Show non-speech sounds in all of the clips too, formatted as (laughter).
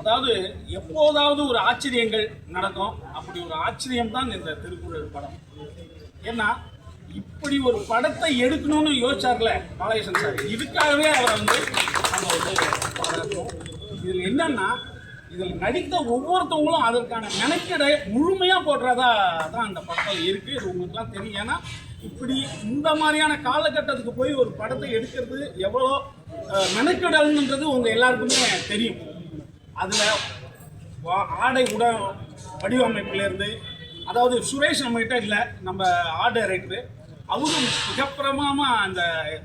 அதாவது எப்போதாவது ஒரு ஆச்சரியங்கள் நடக்கும். அப்படி ஒரு ஆச்சரியம் தான் இந்த திருக்குறள் படம். ஏன்னா இப்படி ஒரு படத்தை எடுக்கணும்னு யோசிச்சார்ல பாலகிருஷ்ணன் சார். இதுக்காகவே அவரை வந்து நம்ம வந்து இதில் என்னன்னா இதில் நடித்த ஒவ்வொருத்தவங்களும் அதற்கான மெனக்கெடை முழுமையாக போடுறதா தான் அந்த படத்தில் இருக்குது இது உங்களுக்குலாம் தெரியும். ஏன்னா இப்படி இந்த மாதிரியான காலகட்டத்துக்கு போய் ஒரு படத்தை எடுக்கிறது எவ்வளோ மெனக்கெடல்ன்றது உங்கள் எல்லாருக்குமே தெரியும். அதில் ஆடை உட வடிவமைப்பிலேருந்து அதாவது சுரேஷ் நம்மகிட்ட இல்லை நம்ம ஆர்ட் டைரக்டரு அவரும் மிகப்பிரமாமல் அந்த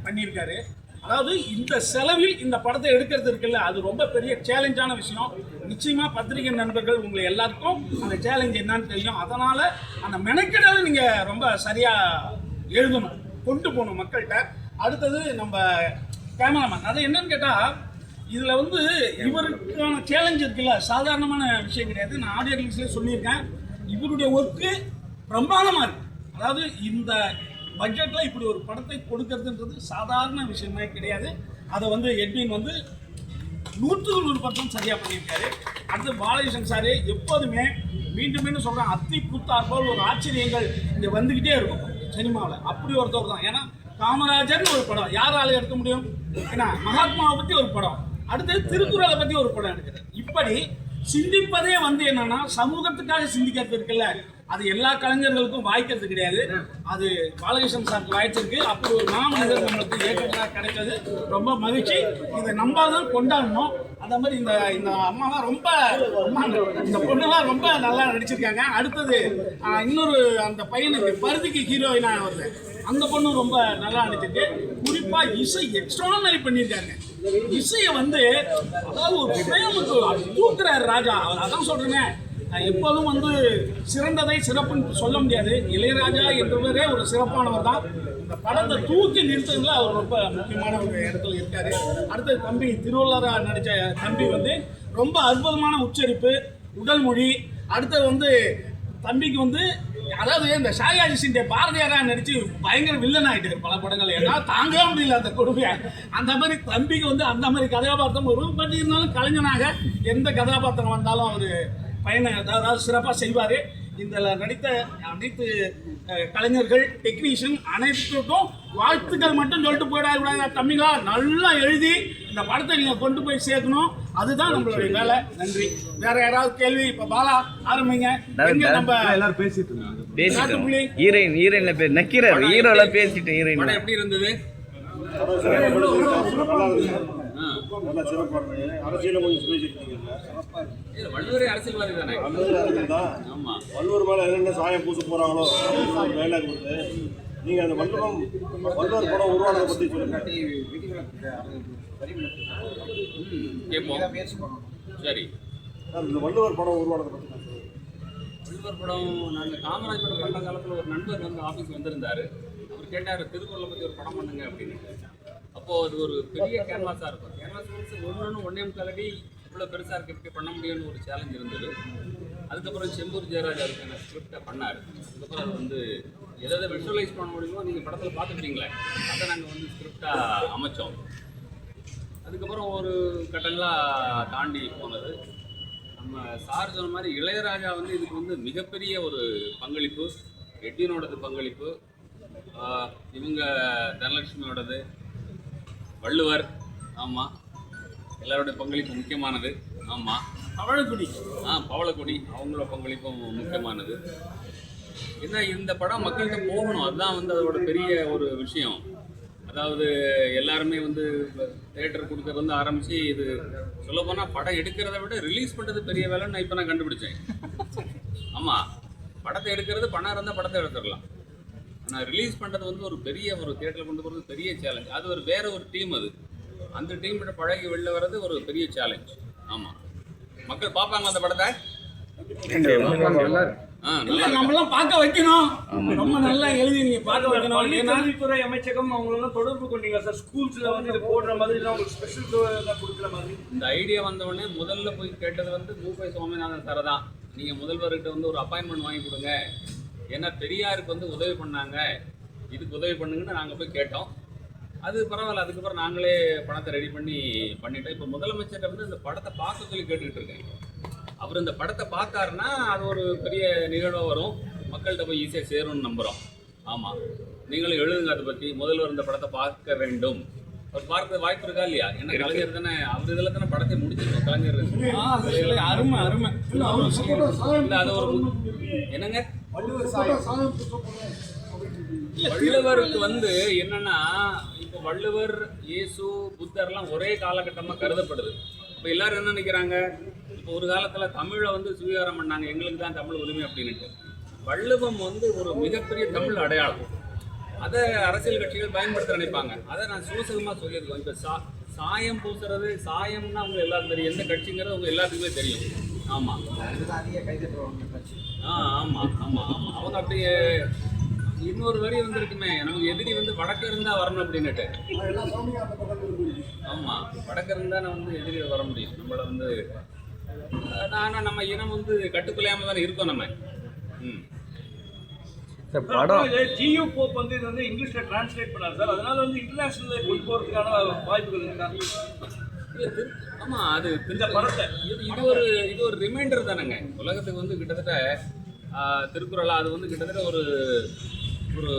பண்ணியிருக்காரு. அதாவது இந்த செலவில் இந்த படத்தை எடுக்கிறது இருக்குல்ல அது ரொம்ப பெரிய சேலஞ்சான விஷயம். நிச்சயமாக பத்திரிகை நண்பர்கள் உங்களை எல்லாருக்கும் அந்த சேலஞ்ச் என்னன்னு தெரியும். அதனால் அந்த மெனக்கெடலை நீங்கள் ரொம்ப சரியாக எழுதணும் கொண்டு போகணும் மக்கள்கிட்ட. அடுத்தது நம்ம கேமராமேன் அது என்னன்னு கேட்டால் இதில் வந்து இவருக்கான சேலஞ்ச் இருக்குல்ல. சாதாரணமான விஷயம் கிடையாது. நான் ஆடியோ ரிலீஸ்லேயே சொல்லியிருக்கேன். இவருடைய ஒர்க்கு பிரமாதமா இருக்குது அதாவது இந்த பட்ஜெட்டில் இப்படி ஒரு படத்தை கொடுக்கறதுன்றது சாதாரண விஷயமே கிடையாது. அதை வந்து எட்வின் வந்து நூற்றுக்கு நூறு பர்சன்ட் சரியாக பண்ணியிருக்காரு. அடுத்து பாலகிருஷ்ணன் சாரு எப்போதுமே மீண்டும் மீண்டும் சொல்கிறேன் அத்தி புத்தார் போல் ஒரு ஆச்சரியங்கள் இங்கே வந்துக்கிட்டே இருக்கும் சினிமாவில். அப்படி ஒருத்தவர் தான். ஏன்னா காமராஜர்னு ஒரு படம். யாரால எடுக்க முடியும்? ஏன்னா மகாத்மாவை பற்றி ஒரு படம். அடுத்தது திருக்குறளை பத்தி ஒரு படம் எடுக்கிறார் இப்படி சிந்திப்பதே வந்து என்னன்னா சமூகத்துக்காக சிந்திக்கிறது இருக்குல்ல. அது எல்லா கலைஞர்களுக்கும் வாய்க்கிறது கிடையாது. அது பாலகிருஷ்ணன் சாருக்கு வாய்ச்சிருக்கு. அப்படி ஒரு மாமனிதர் நம்மளுக்கு இயக்குனராக கிடைச்சது ரொம்ப மகிழ்ச்சி. இதை நம்பாதான் கொண்டாடணும். அதே மாதிரி இந்த இந்த அம்மாலாம் ரொம்ப இந்த பொண்ணுலாம் ரொம்ப நல்லா நடிச்சிருக்காங்க. அடுத்தது இன்னொரு அந்த பையனுக்கு பருதிக்கு ஹீரோயினா வருது அந்த பொண்ணு ரொம்ப நல்லா நடிச்சிருக்கு. குறிப்பாக இசை எக்ஸ்ட்ரானரி பண்ணியிருக்காங்க. இசையை வந்து அதாவது ஒரு பிரேமுக்கு தூக்குறாரு ராஜா. அவர் அதான் சொல்றேன். எப்போதும் வந்து சிறந்ததை சிறப்புன்னு சொல்ல முடியாது. இளையராஜா என்றவரே ஒரு சிறப்பானவர் தான். இந்த படத்தை தூக்கி நிறுத்ததுல அவர் ரொம்ப முக்கியமான ஒரு இடத்துல இருக்காரு. அடுத்தது தம்பி திருவள்ளுவரா நடித்த தம்பி வந்து ரொம்ப அற்புதமான உச்சரிப்பு உடல் மொழி. அடுத்தது வந்து தம்பிக்கு வந்து அதாவது இந்த ஷாயாஜி சிண்டே பாரதியாரா நடிச்சு பயங்கர வில்லன் ஆயிட்டாரு பல படங்கள். ஏன்னா தாங்கவே முடியல அந்த கொடுமையை. அந்த மாதிரி தம்பிக்கு வந்து அந்த மாதிரி கதாபாத்திரம் ஒரு பட் இருந்தாலும் கலைஞனாக எந்த கதாபாத்திரம் வந்தாலும் அவர் பயனை அதாவது சிறப்பாக செய்வார். இந்த நடித்த அனைத்து கலைஞர்கள் டெக்னீஷியன் அனைத்துக்கும் வாழ்த்துக்கள் மட்டும் சொல்லிட்டு போயிடாது தம்பிங்களா நல்லா எழுதி இந்த படத்தை நீங்கள் கொண்டு போய் சேர்க்கணும். அதுதான் நம்மளுடைய வேலை. நன்றி. வேற யாராவது கேள்வி? இப்போ பாலா ஆரம்பிங்க. நம்ம எல்லாரும் பேசிட்டு. பேசிட்டோம். ஹீரோயின் ஹீரோயின்ல பே நக்கிறார் ஹீரோல பேசிட்டு ஹீரோயின் படம் எப்படி இருந்தது? வள்ளுவரே அரசியல்வாதி தானே? வள்ளுவர் மேல என்னென்ன சாயம் பூச போறாங்களோ வேலை கொடுத்து நீங்க அந்த வள்ளுவம் வள்ளுவர் படம் உருவானதை பத்தி சொல்லுங்க. கேட்போம். சரி. அந்த வள்ளுவர் படம் உருவானதை பத்தி சொல்லுங்க. படம் நாங்கள் காமராஜ் படம் பண்ண காலத்தில் ஒரு நண்பர் வந்து ஆஃபீஸ் வந்திருந்தார். அவர் கேட்டார் திருக்குறளை பற்றி ஒரு படம் பண்ணுங்க அப்படின்னு அப்போது அது ஒரு பெரிய கேன்வாஸாக இருக்கும். கேன்வாஸ் மீன்ஸ் ஒன்று ஒன்றே முக்காலடி இவ்வளோ பெருசாக இருக்க எப்படி பண்ண முடியும்னு ஒரு சேலஞ்ச் இருந்தது. அதுக்கப்புறம் செம்பூர் ஜெயராஜ் அதுக்கான ஸ்கிரிப்டை பண்ணார். அதுக்கப்புறம் அது வந்து எதாவது விஷுவலைஸ் பண்ண முடியுமோ நீங்கள் படத்தில் பார்த்துட்டீங்களே அதை நாங்கள் வந்து ஸ்கிரிப்டாக அமைச்சோம். அதுக்கப்புறம் ஒரு கட்டங்களாக தாண்டி போனது. நம்ம சார் சொன்ன மாதிரி இளையராஜா வந்து இதுக்கு வந்து மிகப்பெரிய ஒரு பங்களிப்பு எட்டினோடது பங்களிப்பு. இவங்க தனலட்சுமியோடது. வள்ளுவர் ஆமாம் எல்லாரோட பங்களிப்பு முக்கியமானது. ஆமாம் பவழக்குடி ஆ பவளக்கொடி அவங்களோட பங்களிப்பும் முக்கியமானது. ஏன்னா இந்த படம் மக்கள்கிட்ட போகணும். அதுதான் வந்து அதோட பெரிய ஒரு விஷயம். அதாவது எல்லாருமே வந்து தேட்டர் கொடுக்கறது வந்து ஆரம்பித்து இது சொல்லப்போனால் படம் எடுக்கிறத விட ரிலீஸ் பண்ணுறது பெரிய வேலைன்னு நான் இப்போ நான் கண்டுபிடிச்சேன். ஆமாம் படத்தை எடுக்கிறது பணம் இருந்தால் படத்தை எடுத்துடலாம். ஆனால் ரிலீஸ் பண்ணுறது வந்து ஒரு பெரிய ஒரு தேட்டரில் கொண்டு போகிறது பெரிய சேலஞ்ச் அது ஒரு வேற ஒரு டீம் அது. அந்த டீம் கிட்ட பழகி வெளில வர்றது ஒரு பெரிய சேலஞ்ச் ஆமாம் மக்கள் பார்ப்பாங்க அந்த படத்தை? நம்மளாம் பார்க்க வைக்கணும். ரொம்ப நல்லா எழுதி நீங்க பார்க்க வைக்கணும். பள்ளி ஏன்னா கல்வித்துறை அமைச்சகம் அவங்களெல்லாம் தொடர்பு கொண்டீங்க சார்? ஸ்கூல்ஸ்ல வந்து இது போடுற மாதிரி உங்களுக்கு ஸ்பெஷல் கொடுக்குற மாதிரி? இந்த ஐடியா வந்த உடனே முதல்ல போய் கேட்டது வந்து மூப்பை சுவாமிநாதன் சார் தான். நீங்கள் முதல்வர்கிட்ட வந்து ஒரு அப்பாயின்மெண்ட் வாங்கி கொடுங்க. ஏன்னா பெரியாருக்கு வந்து உதவி பண்ணாங்க. இதுக்கு உதவி பண்ணுங்கன்னு நாங்கள் போய் கேட்டோம். அது பரவாயில்ல அதுக்கப்புறம் நாங்களே பணத்தை ரெடி பண்ணி பண்ணிட்டோம். இப்போ முதலமைச்சர்கிட்ட வந்து இந்த படத்தை பார்க்க சொல்லி கேட்டுக்கிட்டு இருக்கேன். அவர் இந்த படத்தை பார்த்தாருன்னா அது ஒரு பெரிய நிகழ்வாக வரும். மக்கள்கிட்ட போய் ஈஸியாக சேரும்னு நம்புகிறோம் ஆமாம் நீங்களும் எழுதுங்க அதை பற்றி முதல்வர் இந்த படத்தை பார்க்க வேண்டும். அவர் பார்க்க வாய்ப்பு இருக்கா இல்லையா? என்ன கலைஞர் தானே அவர் இதில் தானே படத்தை முடிச்சிருக்கோம். கலைஞர் அருமை அருமை. இல்லை, அவரு சொல்லிடுறாரு. இல்லை அது ஒரு என்னங்க? வள்ளுவருக்கு வந்து என்னன்னா இப்போ வள்ளுவர் இயேசு புத்தர்லாம் ஒரே காலகட்டமாக கருதப்படுது. இப்போ எல்லாரும் என்ன நினைக்கிறாங்க? இப்போ ஒரு காலத்தில் தமிழை வந்து சுவீகாரம் பண்ணாங்க. எங்களுக்கு தான் தமிழ் உரிமை அப்படின்னுட்டு. வள்ளுவம் வந்து ஒரு மிகப்பெரிய தமிழ் அடையாளம். அதை அரசியல் கட்சிகள் பயன்படுத்த நினைப்பாங்க. அதை நான் சூசகமாக சொல்லியிருக்கோம் இப்போ சா சாயம் பூசுறது சாயம்னா அவங்க எல்லாருக்கும் தெரியும். எந்த கட்சிங்கிறது அவங்க எல்லாத்துக்குமே தெரியும். ஆமாம் ஆ ஆமாம் ஆமாம் ஆமாம் அவங்க அப்படியே இன்னொரு வரி வந்திருக்குமே. நமக்கு எதிரி வந்து வடக்கு இருந்தா வரணும் அப்படின்னுட்டு. ஆமா. வடக்கு இருந்தா நான் வந்து எதிரி வர முடியும். நம்மள வந்து ஆனா நம்ம இனம் வந்து கட்டுக்குள்ளையாம தானே இருக்கோம் நம்ம. ம். படம் ஜியு போப் வந்து இது வந்து இங்கிலீஷ்ல டிரான்ஸ்லேட் பண்ணார் சார். அதனால வந்து இன்டர்நேஷனல் கொண்டு போறதுக்கான வாய்ப்புகள் இருக்கா? அது இந்த படத்தை. இது இது ஒரு இது ஒரு ரிமைண்டர் தானேங்க. உலகத்துக்கு வந்து கிட்டத்தட்ட திருக்குறளா அது வந்து கிட்டத்தட்ட ஒரு ஒரு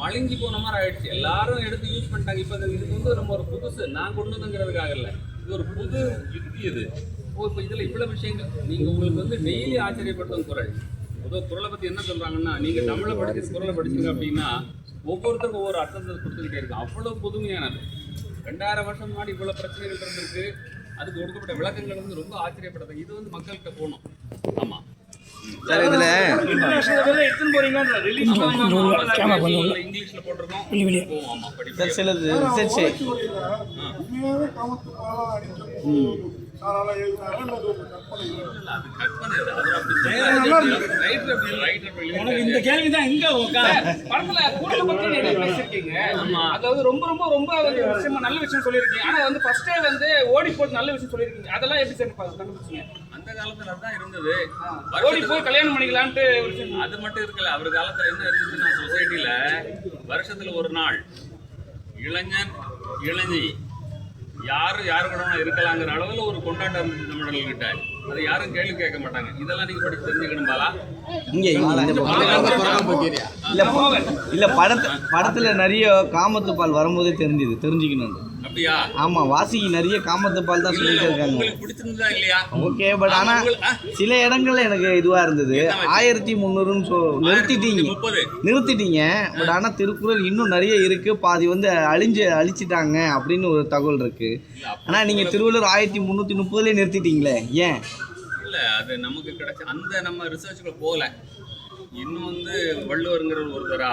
மழுங்கி போன மாதிரி ஆயிடுச்சு. எல்லாரும் எடுத்து யூஸ் பண்ணிட்டாங்க. இப்போ இதுக்கு வந்து நம்ம ஒரு புதுசு. நான் கொண்டு வந்துங்கிறதுக்காக இல்லை. இது ஒரு புது யுக்தி இது. ஓ இப்போ இதில் இவ்வளோ விஷயங்கள். நீங்கள் உங்களுக்கு வந்து டெய்லி ஆச்சரியப்படுத்தும் குரல். பொதுவாக குரலை பற்றி என்ன சொல்கிறாங்கன்னா நீங்கள் தமிழை படிச்சு குரலை படிச்சீங்க அப்படின்னா ஒவ்வொருத்தருக்கும் ஒவ்வொரு அர்த்தத்தை கொடுத்துக்கிட்டே இருக்கும் அவ்வளோ புதுமையானது. ரெண்டாயிரம் வருஷம் முன்னாடி இவ்வளோ பிரச்சனைகள் இருந்திருக்கு. அதுக்கு கொடுக்கப்பட்ட விளக்கங்கள் வந்து ரொம்ப ஆச்சரியப்படுது இது வந்து மக்கள்கிட்ட போகணும். ஆமாம் சார் இதுல சிலது ரிசர்ச் இந்த கேள்வி தான் எங்க படத்துல. அதாவது ரொம்ப ரொம்ப ரொம்ப விஷயமா நல்ல விஷயம் சொல்லியிருக்கீங்க. ஆனா வந்து ஃபர்ஸ்டே வந்து ஓடி நல்ல விஷயம் சொல்லியிருக்கீங்க. அதெல்லாம் எப்படி சார் கண்டுபிடிச்சீங்க? அந்த காலத்துல அதான் இருந்தது. ஓடி போய் கல்யாணம் பண்ணிக்கலான்ட்டு அது மட்டும் இருக்கல. அவர் காலத்துல என்ன இருந்துச்சுன்னா சொசைட்டில வருஷத்துல ஒரு நாள் இளைஞன் இளைஞி யாரு யாரு கூட இருக்கலாங்கிற அளவுல ஒரு கொண்டாட்டம் இருந்துச்சு தமிழர்கள் கிட்ட அதை யாரும் கேள்வி கேட்க மாட்டாங்க. இதெல்லாம் நீங்க படிச்சு தெரிஞ்சுக்கணும் பாலா. படத்துல இல்ல இல்ல படத்து படத்துல நிறைய காமத்து பால் வரும்போதே தெரிஞ்சுது தெரிஞ்சுக்கணும் அப்படியா? ஆமா வாசிக்கு நிறைய காமத்து பால் தான் சொல்லிட்டு இருக்காங்க ஓகே பட் ஆனா? சில இடங்கள்ல எனக்கு இதுவா இருந்தது. ஆயிரத்தி முந்நூறுன்னு சொ நிறுத்திட்டீங்க. நிறுத்திட்டீங்க பட் ஆனா திருக்குறள் இன்னும் நிறைய இருக்கு. பாதி வந்து அழிஞ்சு அழிச்சிட்டாங்க அப்படின்னு ஒரு தகவல் இருக்கு. ஆனா நீங்க திருவள்ளுவர் ஆயிரத்தி முந்நூற்றி முப்பதுலேயே நிறுத்திட்டீங்களே ஏன்? இல்ல அது நமக்கு கிடைச்ச அந்த நம்ம ரிசர்ச்சுக்குள்ள போகல. இன்னும் வந்து வள்ளுவருங்கிற ஒருத்தரா?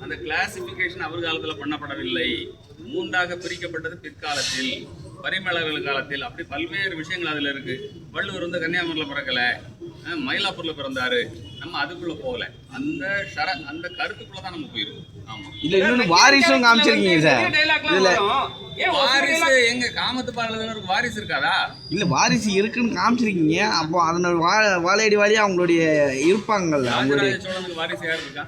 அந்த கிளாசிஃபிகேஷன் அவர் காலத்துல பண்ணப்படவில்லை. மூன்றாக பிரிக்கப்பட்டது பிற்காலத்தில் பரிமளர்கள் காலத்தில். அப்படி பல்வேறு விஷயங்கள் அதுல இருக்கு. வள்ளுவர் வந்து கன்னியாகுமரியில் பிறக்கல. மயிலாப்பூர்ல பிறந்தாரு. நம்ம அதுக்குள்ள போகல. அந்த ஷர அந்த கருத்துக்குள்ள தான் நம்ம போயிருக்கோம். ஆமா. இல்ல இன்னொன்று வாரிசும் காமிச்சிருக்கீங்க சார். இதுல வாரிசு எங்க காமத்து வாரிசு இருக்காதா? இல்ல வாரிசு இருக்குன்னு காமிச்சிருக்கீங்க. அப்போ அதனோட வாழையடி வாழியா அவங்களுடைய இருப்பாங்கல்ல அவங்களுடைய வாரிசு யார் இருக்கா?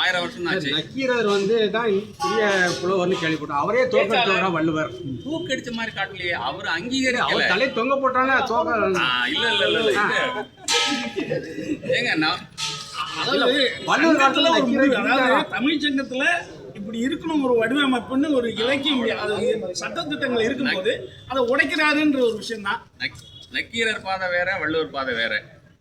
ஆயிரம் வருஷம் ஆச்சு. நக்கீரர் வந்து தான் பெரிய புலவர்னு கேள்விப்பட்டோம். அவரே தோக்கடிச்சவரா வள்ளுவர். தூக்கடிச்ச மாதிரி காட்டலையே. அவர் அவர் அங்கீகரிக்கல தலை தொங்க போட்டானே தோக்க இல்ல. ஏங்க நான் வள்ளுவர் காலத்துல? தமிழ் சங்கத்துல இப்படி இருக்கணும் ஒரு வடிவமைப்புன்னு ஒரு இலக்கியம் அது சட்டத்திட்டங்கள் இருக்கும்போது அதை உடைக்கிறாருன்ற ஒரு விஷயம் தான் நக்- நக்கீரர் பாதை வேற வள்ளுவர் பாதை வேற.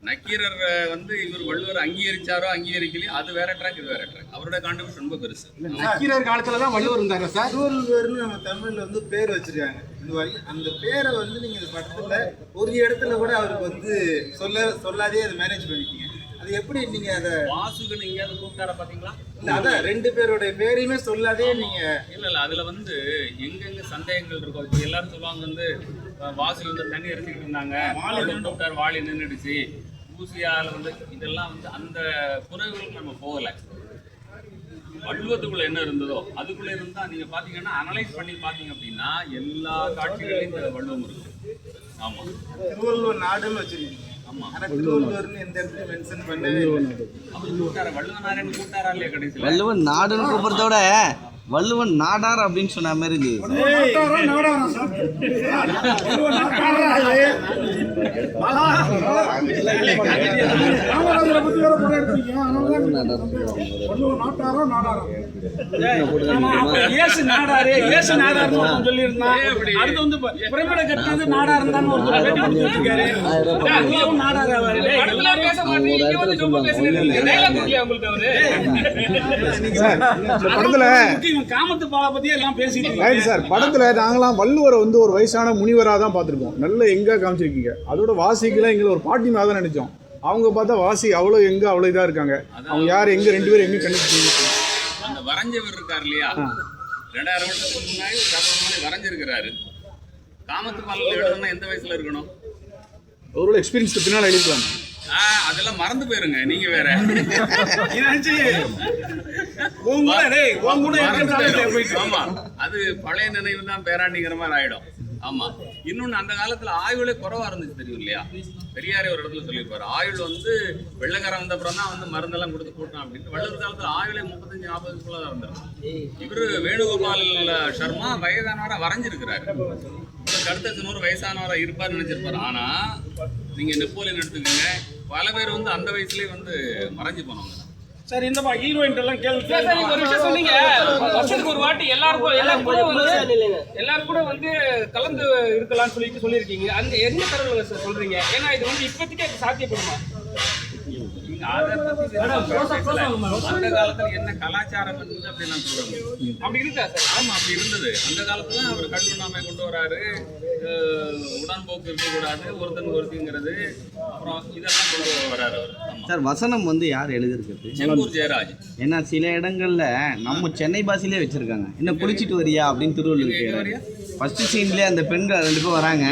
நக்கீரர் வந்து இவர் வள்ளுவர் அங்கீகரிச்சாரோ அங்கீகரிக்கலையோ அது வேற ட்ராக் இது வேற ட்ராக் அவரோட கான்ட்ரிபியூஷன் ரொம்ப பெருசு. நக்கீரர் காலத்துல தான் வள்ளுவர் இருந்தாங்க சார்? திருவள்ளுவர்னு நம்ம தமிழ்ல வந்து பேர் வச்சிருக்காங்க. இந்த மாதிரி அந்த பேரை வந்து நீங்க படத்துல ஒரு இடத்துல கூட அவருக்கு வந்து சொல்ல சொல்லாதே அதை மேனேஜ் பண்ணிட்டீங்க. அது எப்படி நீங்க அதை வாசுகன் எங்கேயாவது கூப்பிட்டாரா பாத்தீங்களா? இல்ல அதான் ரெண்டு பேருடைய பேரையுமே சொல்லாதே நீங்க. இல்ல இல்ல அதுல வந்து எங்கெங்க சந்தேகங்கள் இருக்கும் இப்போ எல்லாரும் சொல்லுவாங்க வந்து வாசல் வந்து தண்ணி எரிஞ்சுக்கிட்டு இருந்தாங்க. டாக்டர் வாளி நின்றுடுச்சு ஊசியால வந்து இதெல்லாம் வந்து அந்த குறைவுகளுக்கு நம்ம போகல. வள்ளுவத்துக்குள்ள என்ன இருந்ததோ அதுக்குள்ள இருந்தா நீங்க பாத்தீங்கன்னா அனலைஸ் பண்ணி பாத்தீங்க அப்படின்னா எல்லா காட்சிகளையும் வள்ளுவம் இருக்கு. ஆமா. திருவள்ளுவர் நாடுன்னு வச்சிருக்கீங்க. வள்ளுவன் நாடுன்னு கூப்பிடுறத விட வள்ளுவன் நாடார் அப்படின்னு சொன்ன மாதிரி இயேசு தான் படத்துல இவன் காமத்து பாலை பத்தி எல்லாம் பேசிட்டு. ரைட் சார் படத்துல நாங்களாம் வள்ளுவரை வந்து ஒரு வயசான முனிவராக தான் பார்த்துருக்கோம். நல்ல எங்க காமிச்சிருக்கீங்க? அதோட வாசிக்கெல்லாம் எங்களை ஒரு பாட்டிமாக தான் நினைச்சோம். அவங்க பார்த்தா வாசி அவ்வளோ எங்க அவ்வளோ இதாக இருக்காங்க. அவங்க யார் எங்க ரெண்டு பேரும் எங்க கண்டுபிடிச்சீங்க அந்த வரைஞ்சவர் இருக்கார் இல்லையா? ரெண்டாயிரம் வருஷத்துக்கு முன்னாடி ஒரு மாதிரி வரைஞ்சிருக்கிறாரு. காமத்து பாலில் எழுதணும்னா எந்த வயசுல இருக்கணும்? ஒருவேளை எக்ஸ்பீரியன்ஸ் பின்னால் எழுதிக்கலாம் ஆ, அதெல்லாம் மறந்து போயிருங்க நீங்க வேற. (laughs) ஆமா அது பழைய நினைவு தான் பேராண்டிங்கிற மாதிரி ஆயிடும். ஆமா இன்னொன்னு அந்த காலத்துல ஆயுளே குறைவா இருந்துச்சு தெரியும் இல்லையா? பெரியாரே ஒரு இடத்துல சொல்லியிருப்பாரு ஆயுள் வந்து வெள்ளக்காரன் வந்த அப்புறம் தான் வந்து மருந்தெல்லாம் கொடுத்து போட்டான் அப்படின்னு. வள்ளுவர் காலத்துல ஆயுளே முப்பத்தஞ்சு நாற்பதுக்குள்ள தான் இருந்திருக்கும் இவரு வேணுகோபால் சர்மா வயதானவரா வரைஞ்சிருக்கிறாரு. அடுத்த நூறு வயசானவரா இருப்பார்னு நினைச்சிருப்பாரு. ஆனா நீங்க நெப்போலியன் எடுத்துக்கோங்க பல பேர் வந்து அந்த வயசுலயே வந்து மறைஞ்சு போனவங்க சரி இந்த ஹீரோயின் எல்லாம் கேள்வி சார், சார், நீங்க ஒரு விஷயம் சொன்னீங்க வருஷத்துக்கு ஒரு வாட்டி எல்லாருக்கும் எல்லாரும் கூட வந்து எல்லாரும் கூட வந்து கலந்து இருக்கலாம்னு சொல்லிட்டு சொல்லியிருக்கீங்க அந்த என்ன தரவுல சார் சொல்றீங்க ஏன்னா இது வந்து இப்போதைக்கு அது சாத்தியப்படுமா நீங்க அதை பத்தி பேசல. அந்த காலத்துல என்ன கலாச்சாரம் இருந்தது அப்படின்னு நான் சொல்றேன் அப்படி இருக்கா சார்? ஆமா அப்படி இருந்தது. அந்த காலத்துல அவர் கல்வெண்ணாமை கொண்டு வராரு. உடன்போக்கு இருக்கக்கூடாது ஒருத்தன் ஒருத்திங்கிறது. அப்புறம் இதெல்லாம் கொண்டு வராரு அவர். ஆமா. சார் வசனம் வந்து யார் எழுதிருக்கிறது செம்பூர் ஜெயராஜ். ஏன்னா சில இடங்கள்ல நம்ம சென்னை பாஷையிலே வச்சிருக்காங்க. என்ன குளிச்சிட்டு வரியா அப்படின்னு திருவள்ளுவர் ஃபர்ஸ்ட் சீன்லேயே அந்த பெண்கள் ரெண்டு பேரும் வராங்க.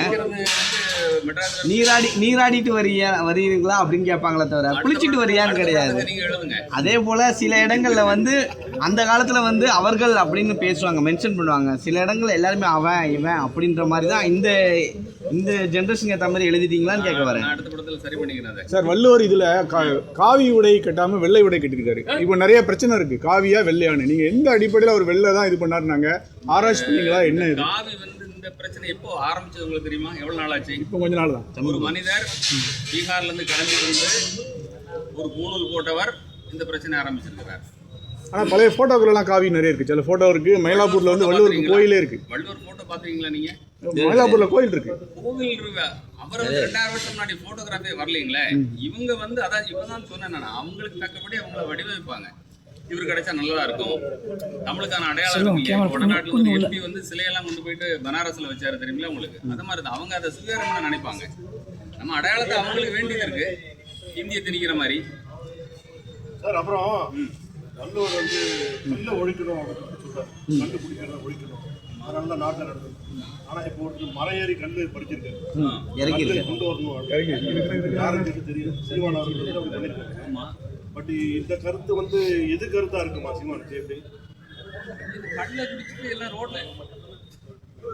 நீராடி நீராடிட்டு வரியா வருவீங்களா அப்படின்னு கேட்பாங்களே தவிர குளிச்சிட்டு வரியான்னு கிடையாது. அதே போல சில இடங்கள்ல வந்து அந்த காலத்துல வந்து அவர்கள் அப்படின்னு பேசுவாங்க மென்ஷன் பண்ணுவாங்க. சில இடங்கள்ல எல்லாருமே அவன் இவன் அப்படின்ற மாதிரி தான் இந்த இந்த ஜென்ரேஷன் ஏற்ற மாதிரி எழுதிட்டீங்களான்னு கேட்க வரேன். நான் அடுத்த படத்துல சரி பண்ணிக்கிறேன் சார் வள்ளுவர் இதுல கா- காவி உடை கட்டாம வெள்ளை உடை கட்டிருக்காரு. இப்போ நிறைய பிரச்சனை இருக்கு. காவியா வெள்ளையானு நீங்க எந்த அடிப்படையில் அவர் வெள்ளை தான் இது பண்ணாருனாங்க ஆராய்ச்சி பண்ணீங்களா? என்ன இது? காவி வந்து இந்த பிரச்சனை எப்போ ஆரம்பிச்சது உங்களுக்கு தெரியுமா? எவ்வளவு நாள் ஆச்சு இப்போ கொஞ்ச நாள் தான். ஒரு மனிதர் பீகார்ல இருந்து கிளம்பி வந்து ஒரு பூணூல் போட்டவர் இந்த பிரச்சனை ஆரம்பிச்சிருக்கிறார். ஆனா பழைய போட்டோக்கள்லாம் காவி நிறைய இருக்கு. சில போட்டோ இருக்கு. மயிலாப்பூர்ல வந்து வள்ளுவருக்கு கோயிலே இருக்கு. வள்ளுவர் போட்டோ பாத்துறீங்களா நீங்க? மயிலாப்பூர்ல கோயில் இருக்கு. கோவில் இருக்கு? அவர் வந்து ரெண்டாயிரம் வருஷம் முன்னாடி போட்டோகிராஃபி வரலீங்களே. இவங்க வந்து அதான் இப்பதான் சொன்னேன் நான். அவங்களுக்கு தக்கபடி அவங்கள வடிவமைப்பாங்க. இவர் கிடைச்சா நல்லதா இருக்கும். நம்மளுக்கான அடையாளம்? வடநாட்டுல ஒரு எம்பி வந்து சிலையெல்லாம் கொண்டு போயிட்டு பனாரஸ்ல வச்சாரு தெரியுங்களா உங்களுக்கு? அது மாதிரி தான். அவங்க அதை சுயரமண நினைப்பாங்க. நம்ம அடையாளத்தை அவங்களுக்கு வேண்டியது இருக்கு. இந்திய திணிக்கிற மாதிரி. சார் அப்புறம் வள்ளுவர் வந்து கல்ல ஒழிக்கணும் கல்லு குடிக்கிறத ஒழிக்கணும். அதனால தான் நாட்டில் நடந்தது ஆனா இப்போ ஒரு மலை ஏறி கல்லு பறிச்சிருக்காரு. இறக்கி கல்லு இருக்கு கொண்டு வரணும் யாருக்கு தெரியும் சீமான் அவர்கள் பட் இந்த கருத்து வந்து எது கருத்தா இருக்குமா சீமானுக்கு எப்படி கடல குடிச்சிட்டு எல்லாம் ரோட்ல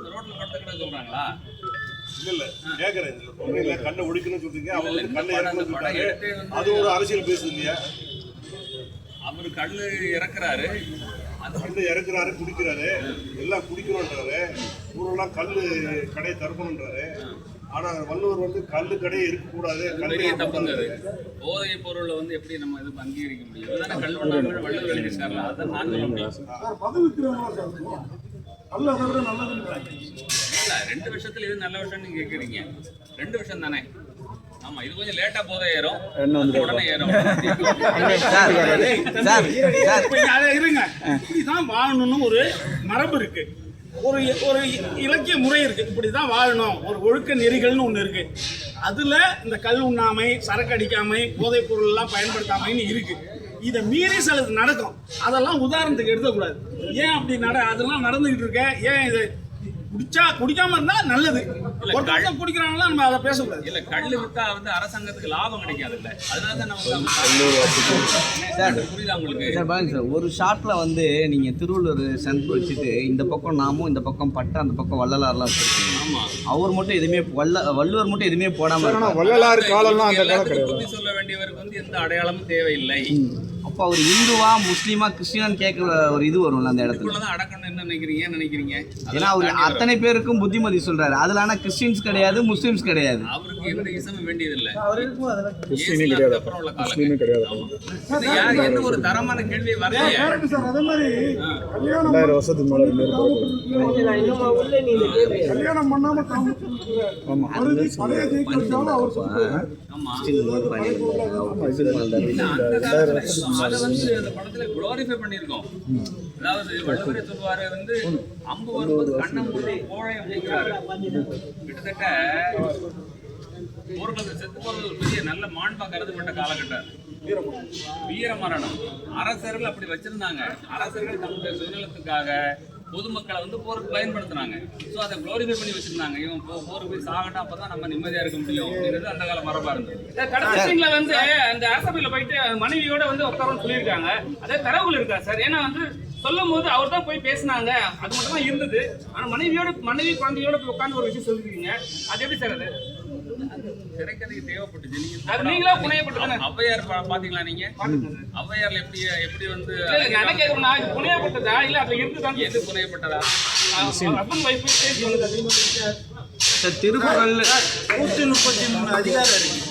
ரோட்ல படுத்த கிட சொல்றாங்களா? இல்ல இல்ல கேக்குறேன் கல்லை ஒழிக்கணும்னு சொல்றீங்க படம் அந்த இறக்கணும்னு வந்து அது ஒரு அரசியல் பேசுது இல்லையா அவர் கல்லு இறக்குறாரு. கல்லு இறக்குறாரு குடிக்கிறாரு. எல்லாம் குடிக்கணுன்றாரு ஊரெல்லாம் கல்லு கடையை தரணுன்றாரு ஆனா வள்ளுவர் வந்து கல்லு கடையே இருக்கக்கூடாது. கல்லு பெரிய தப்புங்க அது. போதை பொருளை வந்து எப்படி நம்ம இது அங்கீகரிக்க முடியும்? இதுதானே கல்வெண்ணாமல் வள்ளுவர் எழுதியிருக்காருல அதான் நான் சொல்ல முடியும் அதை ரெண்டு வருஷத்துல இது நல்ல விஷயம்னு கேக்குறீங்க. ரெண்டு விஷயம் தானே. ஆமா இது கொஞ்சம் லேட்டா போதை ஏறும். உடனே ஏறும். சார் சார் சார் இப்ப இங்க அதை இருங்க. இப்படிதான் வாழணும்னு ஒரு மரபு இருக்கு. ஒரு ஒரு இலக்கிய முறை இருக்கு. இப்படிதான் வாழணும். ஒரு ஒழுக்க நெறிகள்னு ஒன்று இருக்கு. அதில் இந்த கல் உண்ணாமை சரக்கு அடிக்காமை போதைப் பொருள்லாம் பயன்படுத்தாமைன்னு இருக்கு. இதை மீறி சிலது நடக்கும். அதெல்லாம் உதாரணத்துக்கு எடுத்துக்கூடாது ஏன் அப்படி நட அதெல்லாம் நடந்துகிட்டு இருக்க? ஏன் இது குடிச்சா குடிக்காம இருந்தா நல்லது. ஒருத்தவங்க குடிக்கிறாங்களா நம்ம அதை பேசக்கூடாது. இல்ல கல்லு வித்தா வந்து அரசாங்கத்துக்கு லாபம் கிடைக்காது இல்ல அதனால தான் நம்ம. புரியுதா உங்களுக்கு? சார் பாருங்க சார் ஒரு ஷாட்ல வந்து நீங்க திருவள்ளுவர் சென்டர் வச்சுட்டு இந்த பக்கம் நாமும் இந்த பக்கம் பட்டு அந்த பக்கம் வள்ளலார்லாம் வச்சிருக்கீங்க. ஆமா. அவர் மட்டும் எதுவுமே வல்ல வள்ளுவர் மட்டும் எதுவுமே போடாம. வள்ளலார் காலம்லாம் அந்த காலம் கிடையாது. சொல்ல வேண்டியவருக்கு வந்து எந்த அடையாளமும் தேவையில்லை. அப்போ அவர் இந்துவா முஸ்லீமா கிறிஸ்டினான்னு கேட்குற ஒரு இது வரும்ல அந்த இடத்துல. அடக்கணும் என்ன நினைக்கிறீங்க? நினைக்கிறீங்க? ஏன்னா அவர் அத்தனை பேருக்கும் புத்திமதி சொல்றாரு. அதுல ஆனா கிறிஸ்டின்ஸ் கிடையாது முஸ்லீம்ஸ் கிடையாது. அவருக்கு எந்த இசமும் வேண்டியதில்லை அப்புறம் உள்ள காலம் முஸ்லீமே கிடையாது இது யார் எந்த ஒரு தரமான கேள்வி வரலையே? சார்? அதே மாதிரி கல்யாணம் ரெண்டாயிரம் வருஷத்துக்கு மேலே ரெண்டு பேரும் கல்யாணம் பண்ணாம அந்த காலத்துல அதை வந்து அந்த படத்துல குளோரிஃபை பண்ணியிருக்கோம். அதாவது வள்ளுவரே சொல்லுவாரு வந்து அம்பு வரும்போது கண்ணம் கோழை அப்படிங்கிறாரு. கிட்டத்தட்ட போர்க்களத்துல செத்து போறது ஒரு பெரிய நல்ல மாண்பா கருதப்பட்ட காலகட்டம். வீர மரணம் அரசர்கள் அப்படி வச்சிருந்தாங்க. அரசர்கள் தங்களுடைய சுயநலத்துக்காக பொதுமக்களை வந்து போருக்கு பயன்படுத்துனாங்க. ஸோ அதை குளோரிஃபை பண்ணி வச்சிருந்தாங்க. இவன் போ போருக்கு போய் சாகட்டும் அப்பதான் நம்ம நிம்மதியா இருக்க முடியும் அப்படிங்கிறது அந்த கால மரபா இருந்தது இந்த கடைசி சீன்ல வந்து அந்த அரசபையில போயிட்டு மனைவியோட வந்து உட்காரணும்னு சொல்லியிருக்காங்க. அதே தரவுகள் இருக்கா சார்? ஏன்னா வந்து சொல்லும் போது அவர் தான் போய் பேசினாங்க. அது மட்டும் தான் இருந்தது. ஆனா மனைவியோட மனைவி குழந்தையோட போய் உட்கார்ந்து ஒரு விஷயம் சொல்லிருக்கீங்க. அது எப்படி சார் அது? திரைக்கதைக்கு தேவைப்பட்டுச்சு. நீங்க நீங்களா ஔவையார் பா- பாத்தீங்களா நீங்க? ஔவையார்ல எப்படி எப்படி வந்து புனையப்பட்டதா? இல்ல அதுல இருக்குதான் எது புனையப்பட்டதா? திருக்குறள் நூற்றி முப்பத்தி மூணு அதிகாரம் இருக்கு.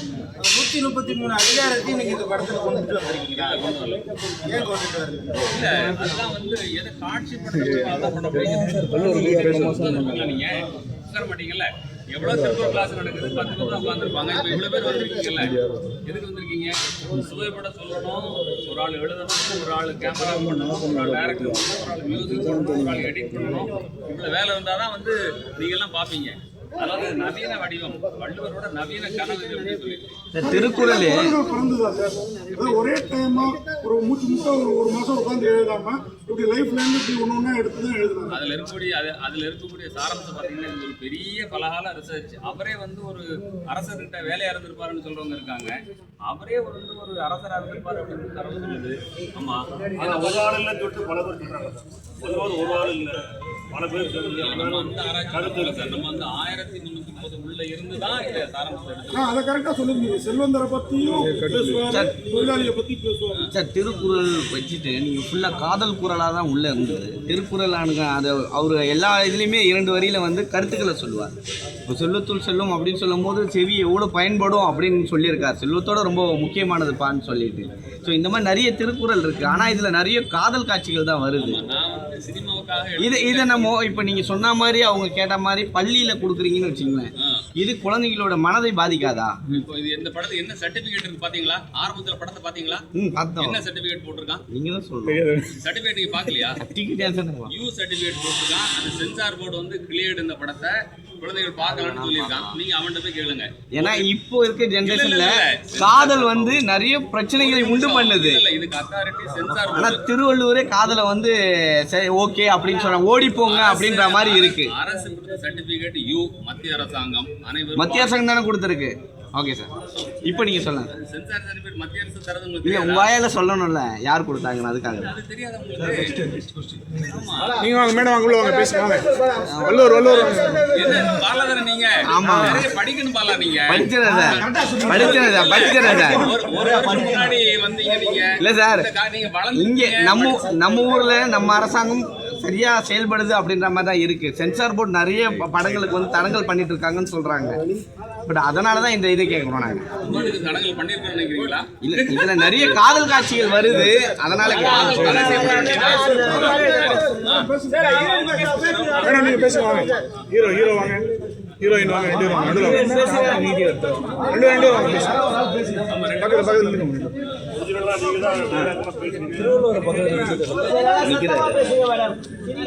நூற்றி முப்பத்தி மூணு அதிகாரத்தையும் நீங்க இந்த படத்துல கொண்டுட்டு வந்திருக்கீங்களா? ஏன் கொண்டுட்டு வரல? இல்ல அதெல்லாம் வந்து எதை காட்சிப்படுத்த பண்ண நீங்க? உட்கார மாட்டீங்கல்ல? எவ்வளவு சிறப்பு கிளாஸ் நடக்குது? பத்து பேர் தான் உட்காந்துருப்பாங்க இப்ப இவ்வளவு பேர் வந்திருக்கீங்கல்ல? எதுக்கு வந்திருக்கீங்க? சுவைப்பட சொல்லணும். ஒரு ஆள் எழுதணும் ஒரு ஆள் கேமரா பண்ணணும் ஒரு ஆள் டேரக்டர் பண்ணணும் ஒரு ஆள் மியூசிக் பண்ணணும் ஒரு ஆள் எடிட் பண்ணணும். இவ்வளவு வேலை இருந்தாதான் வந்து நீங்க எல்லாம் பாப்பீங்க அதாவது நவீன வடிவம் வள்ளுவரோட நவீன கனவு திருக்குறளே ஒரே டைமா ஒரு மூச்சு முட்டை ஒரு ஒரு மாசம் உட்காந்து எழுதாம இப்படி ஒண்ணு ஒண்ணா எடுத்து தான் எழுதுறாங்க. அதுல இருக்கக்கூடிய அது அதுல இருக்கக்கூடிய சாராம்சம் பாத்தீங்கன்னா இது ஒரு பெரிய பலகால ரிசர்ச் அவரே வந்து ஒரு அரசர்கிட்ட வேலையா இருந்திருப்பாருன்னு சொல்றவங்க இருக்காங்க. அவரே ஒரு வந்து ஒரு அரசரா இருந்திருப்பாரு அப்படின்னு தரவு சொல்லுது. ஆமா. ஆனா ஒரு ஆள் இல்லைன்னு சொல்லிட்டு பல பேர் சொல்றாங்க. சார் ஒரு ஒரு ஆள் இல்ல. பல பேர் சார். நம்ம வந்து ஆயிரத்தி முப்பது உள்ள இருந்து தான் ஆ, அதை கரெக்டா சொல்லிருந்தீங்க. செல்வந்தரை பத்தியும் பேசுவாரு தொழிலாளியை பத்தி பேசுவாரு சார் திருக்குறள் வச்சுட்டு நீங்கள் ஃபுல்லாக காதல் குறளாக தான் உள்ளே இருந்தது. திருக்குறள் ஆனுங்க அது அவர் எல்லா இதுலேயுமே இரண்டு வரியில் வந்து கருத்துக்களை சொல்லுவார். இப்போ செல்வத்துள் செல்லும் அப்படின்னு சொல்லும்போது செவி எவ்வளோ பயன்படும் அப்படின்னு சொல்லியிருக்கார். செல்வத்தோட ரொம்ப முக்கியமானதுப்பான்னு சொல்லிட்டு. ஸோ இந்த மாதிரி நிறைய திருக்குறள் இருக்குது ஆனால் இதில் நிறைய காதல் காட்சிகள் தான் வருது. நான் வந்து சினிமாவுக்காக இது இதை நம்ம இப்போ நீங்கள் சொன்ன மாதிரி அவங்க கேட்ட மாதிரி பள்ளியில் கொடுக்குறீங்கன்னு வச்சுங்களேன். ஆ. இது குழந்தைங்களோட மனதை பாதிக்காதா? இப்போ இது இந்த படத்துக்கு என்ன சர்டிபிகேட் இருக்கு பாத்தீங்களா? ஆரம்பத்துல படத்தை பாத்தீங்களா? ம் பார்த்தோம். என்ன சர்டிபிகேட் போட்டிருக்கான்? நீங்கள் தான் சொல்லுங்கள் சர்டிபிகேட் நீங்க பாக்கலையா? டிக்கெட் யூ சர்டிபிகேட் போட்டிருக்கான். அந்த சென்சார் போர்டு வந்து கிளியர்டு இந்த படத்தை. குழந்தைகள் பார்க்கலாம்னு சொல்லியிருக்கான். நீங்க அவன்கிட்ட போய் கேளுங்க. ஏன்னா இப்போ இருக்க ஜென்ரேஷன்ல. காதல் வந்து நிறைய பிரச்சனைகளை உண்டு பண்ணுது. இல்ல இதுக்கு அத்தாரிட்டி சென்சார் ஆனா திருவள்ளுவரே காதலை வந்து சரி ஓகே அப்படின்னு சொல்றாங்க. ஓடி போங்க அப்படின்ற மாதிரி இருக்கு. அரசு கொடுத்த சர்டிபிகேட் யூ மத்திய அரசாங்கம் அனைவரும் மத்திய அரசாங்கம் தானே கொடுத்துருக்கு. ஓகே சார் இப்போ நீங்க சொல்லுங்க. சென்சார் சர்டிபிகேட் மத்திய அரசு தரது உங்களுக்கு இல்ல உங்க தெரியாதா? வாயால சொல்லணும்ல யார் கொடுத்தாங்கன்னு அதுக்காக. அது தெரியாத உங்களுக்கு? ஆமா. நீங்க வாங்க மேடம் வாங்க உள்ள வாங்க பேசுங்க வாங்க. வள்ளுவர் வள்ளுவர் வாங்க. என்ன பாலாதானே நீங்க? ஆமா. நிறைய படிக்கணும் பாலா நீங்க. படிக்கிறேன் சார் படிக்கிறேன் சார் படிக்கிறேன் சார் ஒரு ஒரு வருஷம் முன்னாடி வந்தீங்க நீங்க. இல்ல சார் இங்க நம்ம நம்ம ஊர்ல நம்ம அரசாங்கம் சரியா செயல்படுது அப்படின்ற மாதிரி தான் இருக்கு. சென்சார் போர்டு நிறைய படங்களுக்கு வந்து தடங்கல் பண்ணிட்டு இருக்காங்கன்னு சொல்றாங்க. பட் அதனால தான் இந்த இதை கேட்குறோம் நாங்க. உங்களுக்கு தடங்கள் பண்ணிருக்கோம்னு நினைக்கிறீங்களா இல்ல இதுல நிறைய காதல் காட்சிகள் வருது. அதனால ஹீரோ ஹீரோ வாங்க. ஹீரோயின் வாங்க. ரெண்டு பேரும் வாங்க. நடுவுல ரெண்டு ரெண்டு வாங்க. பக்கத்துல பக்கத்துல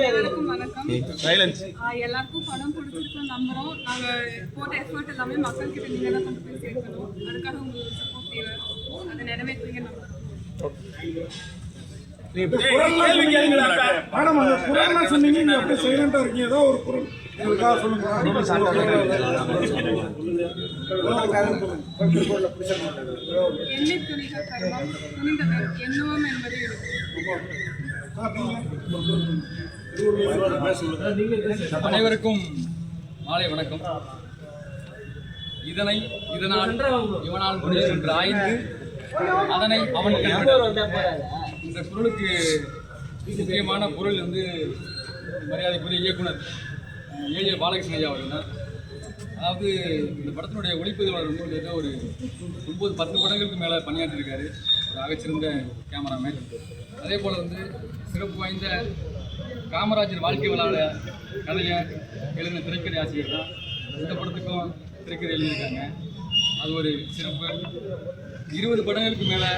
எல்லாருக்கும் வணக்கம். ஆ, எல்லாருக்கும் படம் பிடிச்சிருக்கும் நம்புறோம். நாங்க போட்ட எஃபர்ட் எல்லாமே மக்கள் கிட்ட நீங்க தான் கொண்டு போய் சேர்க்கணும். அதுக்காக உங்களுக்கு சப்போர்ட் தேவை. அதை நிறைவேற்றுவீங்க நம்புறோம் மேடம் அந்த குரல்லாம் சொன்னீங்க நீங்க அப்படியே சைலண்டா இருக்கீங்க. ஏதோ ஒரு குரல். சொல்லுங்க. எழுத்து அனைவருக்கும் மாலை வணக்கம். இதனை இதனால் இவனால் முடியும் என்று ஆய்ந்து அதனை அவன். இந்த குரலுக்கு முக்கியமான பொருள் வந்து மரியாதைக்குரிய இயக்குனர் ஏஏ பாலகிருஷ்ணயா ஐயா அவர்கள் தான். அதாவது இந்த படத்தினுடைய ஒளிப்பதிவாளர் வந்து கிட்டத்தட்ட ஒரு ஒன்பது பத்து படங்களுக்கு மேலே பணியாற்றிருக்காரு ஒரு ஆகச்சிறந்த கேமராமேன். அதே போல் வந்து சிறப்பு வாய்ந்த காமராஜர் வாழ்க்கை வளாட கதையை எழுதின திரைக்கதை ஆசிரியர் தான். இந்த படத்துக்கும் திரைக்கதை எழுதியிருக்காங்க. அது ஒரு சிறப்பு. இருபது படங்களுக்கு மேலே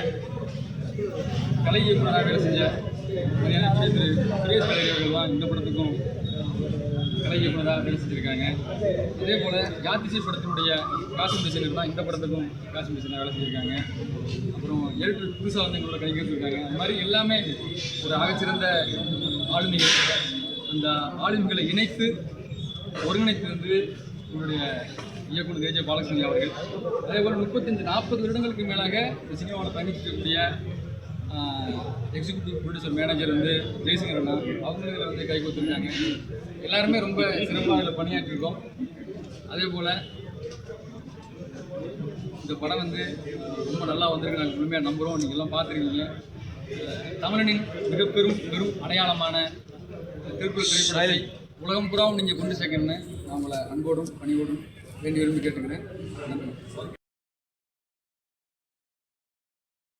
கலை இயக்குநராக வேலை செஞ்ச திரு சுரேஷ் கலை அவர்கள் தான் இந்த படத்துக்கும் கலை இயக்குநராக வேலை செஞ்சுருக்காங்க. அதே போல் யாத்திசை படத்தினுடைய காஸ்டியூம் டிசைனர் தான் இந்த படத்துக்கும் காஸ்டியூம் டிசைனர் வேலை செஞ்சுருக்காங்க. அப்புறம் எழுத்து புதுசாக வந்து எங்களோட கை இருக்காங்க அது மாதிரி எல்லாமே ஒரு ஆகச்சிறந்த ஆளுமைகள். அந்த ஆளுமைகளை இணைத்து ஒருங்கிணைத்து வந்து உங்களுடைய இயக்குனர் ஏஜே பாலகிருஷ்ணன் அவர்கள். அதே போல் முப்பத்தஞ்சு நாற்பது வருடங்களுக்கு மேலாக இந்த சினிமாவில் பயணிக்கக்கூடிய எக்ஸிக்யூட்டிவ் ப்ரொடியூசர் மேனேஜர் வந்து ஜெய்சங்கர் அண்ணா அவங்க இதில் வந்து கை கொடுத்துருக்காங்க எல்லாருமே ரொம்ப சிறப்பாக இதில் பணியாற்றிருக்கோம். அதே போல் இந்த படம் வந்து ரொம்ப நல்லா வந்திருக்கு. நாங்கள் முழுமையாக நம்புகிறோம் நீங்கள் எல்லாம் பார்த்துருக்கீங்க. தமிழனின் மிக பெரும் பெரும் அடையாளமான திருக்குறள் திரைப்படத்தை உலகம் பூராவும் நீங்கள் கொண்டு சேர்க்கணும்னு நான் உங்களை அன்போடும் பணிவோடும் வேண்டி விரும்பி கேட்டுக்கிறேன். நன்றி.